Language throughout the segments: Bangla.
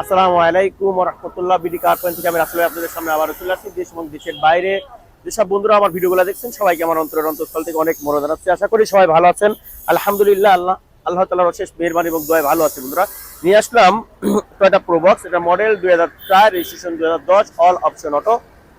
আসসালামু আলাইকুম রহমতুল্লাহ বিডি কার্পেন থেকে আমি আপনাদের সামনে আবার চলে আসছি দেশ এবং দেশের বাইরে। যেসব বন্ধুরা আমার ভিডিওগুলো দেখছেন, সবাইকে আমার অন্তরের অন্তঃস্থল থেকে অনেক মনে জানাচ্ছি আশা করি সবাই ভালো আছেন। আলহামদুলিল্লাহ, আল্লাহ আল্লাহ তালার অশেষ এবং ভালো আছে বন্ধুরা। নিয়ে আসলাম টয়টা প্রোবক্স এটা মডেল দুই হাজার চার, রেজিস্ট্রেশন দুই হাজার দশ, অল অপশন অটো,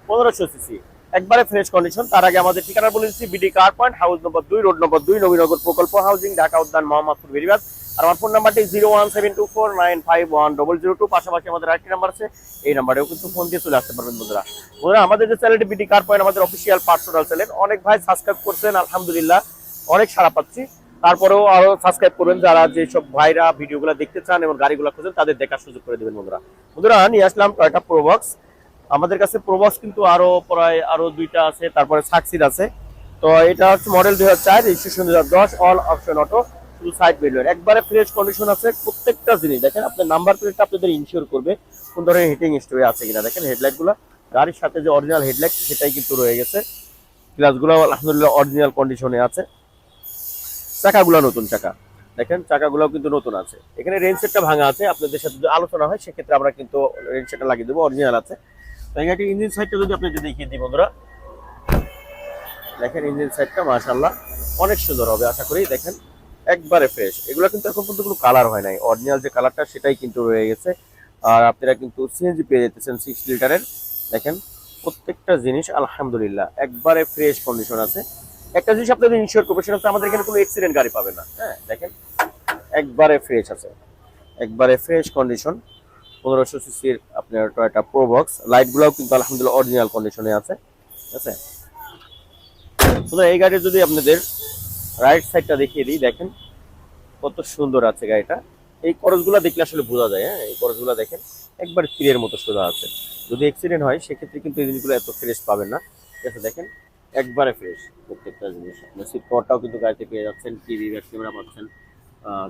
পনেরোশো সিসি। একবারে ফ্রেশ কন্ডিশন, তার আগে আমাদের ঠিকানা বলে দিচ্ছি BD car point house number দুই, রোড নম্বর দুই, নবীনগর প্রকল্প হাউজিং, ঢাকা উদ্যান, মোহাম্মদপুর বেরিবাদ আর আমার ফোন নাম্বারটি zero one seven two four nine five one double zero two পাশাপাশি আমাদের আরেকটি নাম্বার আছে। এই নাম্বারেও কিন্তু ফোন দিয়ে চলে আসতে পারবেন বন্ধুরা। বন্ধুরা, আমাদের যে চ্যানেলটি বিডি কার পয়েন্ট আমাদের অফিসিয়াল পার্সোনাল চ্যানেল অনেক ভাই সাবস্ক্রাইব করছেন, আলহামদুলিল্লাহ, অনেক সারা পাচ্ছি। তারপরেও আরও সাবস্ক্রাইব করবেন যারা যেসব ভাইরা ভিডিওগুলো দেখতে চান এবং গাড়িগুলো খুঁজেন, তাদের দেখার সুযোগ করে দেবেন বন্ধুরা। বন্ধুরা, নিয়ে আসলাম টয়টা প্রোবক্স আমাদের কাছে প্রোবক্স কিন্তু আরও প্রায় আরও দুইটা আছে, তারপরে সাকসিড আছে। তো এটা হচ্ছে মডেল দুই হাজার চার রেজিস্ট্রেশন দশ অল অপশন অটো শুধু সাইড বেলুয়ার একবারে ফ্রেশ কন্ডিশন আছে প্রত্যেকটা জিনিস। দেখেন আপনার নাম্বার প্লেটটা আপনাদের ইনশিওর করবে কোন ধরনের হিটিং স্টোরে আছে কিনা। দেখেন হেডলাইটগুলো, গাড়ির সাথে যে অরিজিনাল হেডলাইট সেটাই কিন্তু রয়ে গেছে। গ্লাসগুলো আলহামদুলিল্লাহ অরিজিনাল কন্ডিশনে আছে। চাকাগুলো নতুন চাকা। দেখেন চাকাগুলো কিন্তু নতুন আছে। এখানে রেঞ্জ সেটটা ভাঙা আছে। আপনাদের সাথে যদি আলোচনা হয়, সেক্ষেত্রে আমরা কিন্তু রেঞ্জ সেটটা লাগিয়ে দেবো অরিজিনাল আছে। তো ইঞ্জিন সাইডটা যদি আপনি দেখিয়ে দিই বন্ধুরা। দেখেন ইঞ্জিন সাইডটা মাশাল্লাহ অনেক সুন্দর হবে, আশা করি। দেখেন একবারে ফ্রেশ এগুলো কিন্তু এখন পর্যন্ত কোনো কালার হয় নাই। অরিজিনাল যে কালারটা সেটাই কিন্তু রয়ে গেছে। আর আপনারা কিন্তু সিএনজি পেয়ে যেতেছেন সিক্স লিটারের দেখেন, প্রত্যেকটা জিনিস, আলহামদুলিল্লাহ, একবারে ফ্রেশ কন্ডিশন আছে। একটা জিনিস আপনাদের ইনশিওর করবে, সেটা হচ্ছে আমাদের এখানে কোনো অ্যাক্সিডেন্ট গাড়ি পাবে না। হ্যাঁ দেখেন, একবারে ফ্রেশ আছে। একবারে ফ্রেশ কন্ডিশন পনেরোশো সিসির আপনার টয়টা প্রোবক্স লাইটগুলোও কিন্তু আলহামদুলিল্লাহ অরিজিনাল কন্ডিশনে আছে। ঠিক আছে? এই গাড়ির যদি আপনাদের রাইট সাইডটা দেখিয়ে দিই, দেখেন। কত সুন্দর আছে গাড়িটা। এই করজগুলো দেখলে আসলে বোঝা যায় হ্যাঁ? এই করজগুলো দেখেন, একবার তীরের মতো সোজা আছে। যদি অ্যাক্সিডেন্ট হয়, সেক্ষেত্রে কিন্তু এই জিনিসগুলো এত ফ্রেশ পাবেন না। ঠিক আছে, দেখেন, একবারে ফ্রেশ প্রত্যেকটা জিনিস। আপনার সিট কভারটাও কিন্তু গাড়িতে পেয়ে যাচ্ছেন টিভি ব্যাক ক্যামেরা পাচ্ছেন।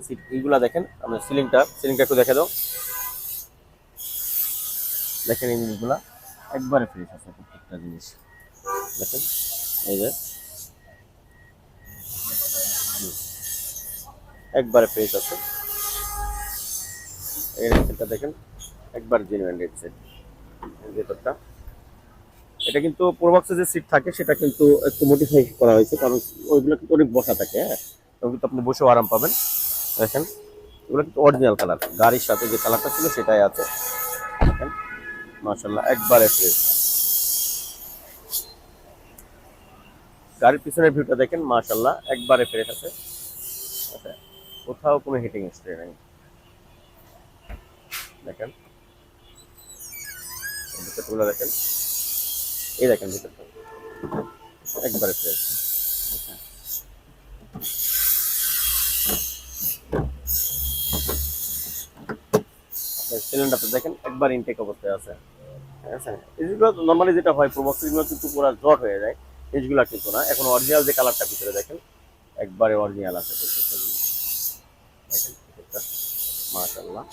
সিট এইগুলা দেখেন, আপনার সিলিংটা সিলিংটা একটু দেখে দাও। দেখেন এই জিনিসগুলা, একবারে ফ্রেশ আছে প্রত্যেকটা জিনিস। দেখেন, এই যে একবারে ফ্রেশ আছে। এই রেডসেটটা দেখেন একবার জেনুইন রেডসেট ভেতরটা এটা কিন্তু প্রোবক্সে যে সিট থাকে সেটা কিন্তু একটু মডিফাই করা হয়েছে কারণ ওইগুলো কিন্তু অনেক বসা থাকে হ্যাঁ। কিন্তু আপনি বসেও আরাম পাবেন। দেখেন এগুলো কিন্তু অরিজিনাল কালার গাড়ির সাথে যে কালারটা ছিল সেটাই আছে। দেখেন মাশাল্লাহ একবারে ফ্রেশ গাড়ির পিছনের ভিউটা দেখেন মাশাল্লাহ একবারে ফ্রেশ আছে। আচ্ছা, কোথাও কোনো হিটিং স্ট্রে নেই। দেখেন। ভিতরগুলো দেখেন। এই দেখেন ভিতরটা। একবারে ফ্রেশ সিলিন্ডারটা দেখেন, একবার ইনটেক অবস্থায় আছে। ঠিক যেটা হয় কিন্তু পুরো জট হয়ে যায়। কিন্তু না। এখন অরিজিনাল যে কালারটা ভিতরে দেখেন, একবারে অরিজিনাল আছে। দেখেন ভিতরটা মাশাআল্লাহ।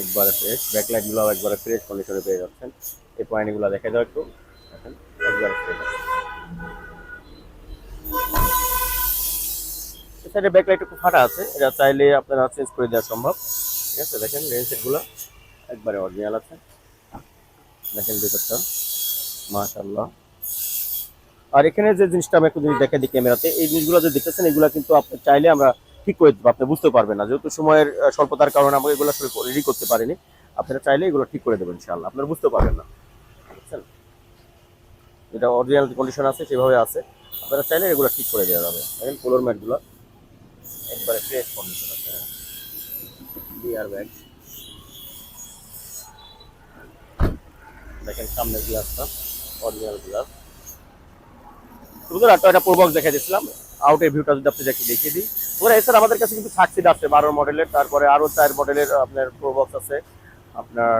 একবারে ফ্রেশ ব্যাকলাইটগুলো একবারে ফ্রেশ কন্ডিশনে পেয়ে যাচ্ছেন। এই পয়েন্টগুলো দেখে দাও একটু। একবারে ফ্রেশ সাইডে ব্যাকলাইট একটু ফাটা আছে। এটা চাইলে আপনারা চেঞ্জ করে দেওয়া সম্ভব। ঠিক আছে, দেখেন রেঞ্জ সেটগুলো একবারে অরিজিনাল আছে। দেখেন ভিতরটা। মাশাআল্লাহ। আর এখানে যে জিনিসটা আমি একটু জিনিস দেখে দিই ক্যামেরাতে, এই জিনিসগুলো যে দেখতেছেন এগুলো কিন্তু আপনি চাইলে আমরা ঠিক করে দেবো আপনি বুঝতে পারবেন না। যেহেতু সময়ের স্বল্পতার কারণে আমরা এগুলো আসলে রেডি করতে পারিনি, আপনারা চাইলে এগুলো ঠিক করে দেবেন ইনশাআল্লাহ। আপনারা বুঝতে পারবেন না। বুঝছেন? এটা অরিজিনাল কন্ডিশন আছে, সেভাবে আছে। আপনারা চাইলে এগুলো ঠিক করে দেওয়া যাবে। দেখেন পোলোর ম্যাটগুলো একবারে ফ্রেশ কন্ডিশন আছে বিয়ার ব্যাগ দেখেন সামনের গ্লাসটা অরিজিনাল গ্লাস সুন্দর একটা প্রবক্স দেখে দিয়েছিলাম। আউটের ভিউটা যদি আপনি দেখে দেখিয়ে দিই। ওরা এছাড়া আমাদের কাছে কিন্তু সাকসিড আছে, বারো মডেলের তারপরে আরও চার মডেলের আপনার প্রবক্স আছে। আপনার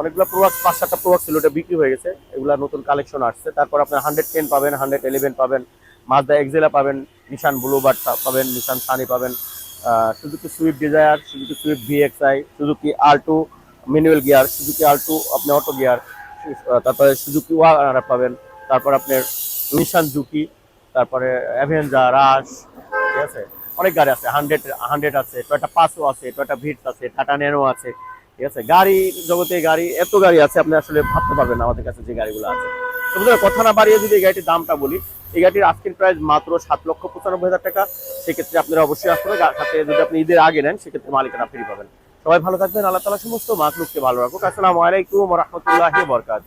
অনেকগুলো প্রোডাক্ট পাঁচ সাতটা প্রোডাক্ট ছিল, ওটা বিক্রি হয়ে গেছে। এগুলা নতুন কালেকশন আসছে। তারপর আপনার হান্ড্রেড টেন পাবেন হান্ড্রেড ইলেভেন পাবেন মাজদা এক্সেলা পাবেন নিশান ব্লুবার্ড পাবেন নিশান সানি পাবেন Suzuki Swift Dzire Suzuki Swift VXI Suzuki R two manual gear Suzuki R two আপনি অটো গিয়ার তারপরে সুজুকি ওয়ার পাবেন, তারপর আপনার নিশান জুকি তারপরে অ্যাভেঞ্জা রাশ ঠিক আছে? অনেক গাড়ি আছে হান্ড্রেড হান্ড্রেড আছে টয়টা পাঁচও আছে টয়টা ভিটস আছে টাটা ন্যানো আছে ঠিক আছে? গাড়ি জগতে গাড়ি এত গাড়ি আছে আপনি আসলে ভাবতে পারবেন আমাদের কাছে যে গাড়িগুলো আছে। বন্ধুরা, কথা না বাড়িয়ে যদি এই গাড়িটির দামটা বলি এই গাড়িটির আজকের প্রাইস মাত্র সাত লক্ষ পঁচানব্বই হাজার টাকা। সেক্ষেত্রে আপনারা অবশ্যই আসলে সাথে যদি আপনি ঈদের আগে নেন সেক্ষেত্রে মালিকানা ফ্রি পাবেন। সবাই ভালো থাকবেন আল্লাহ তালা সমস্ত মাকলুককে ভালো রাখুক। আসসালামু আলাইকুম রহমতুল্লাহ বরকাত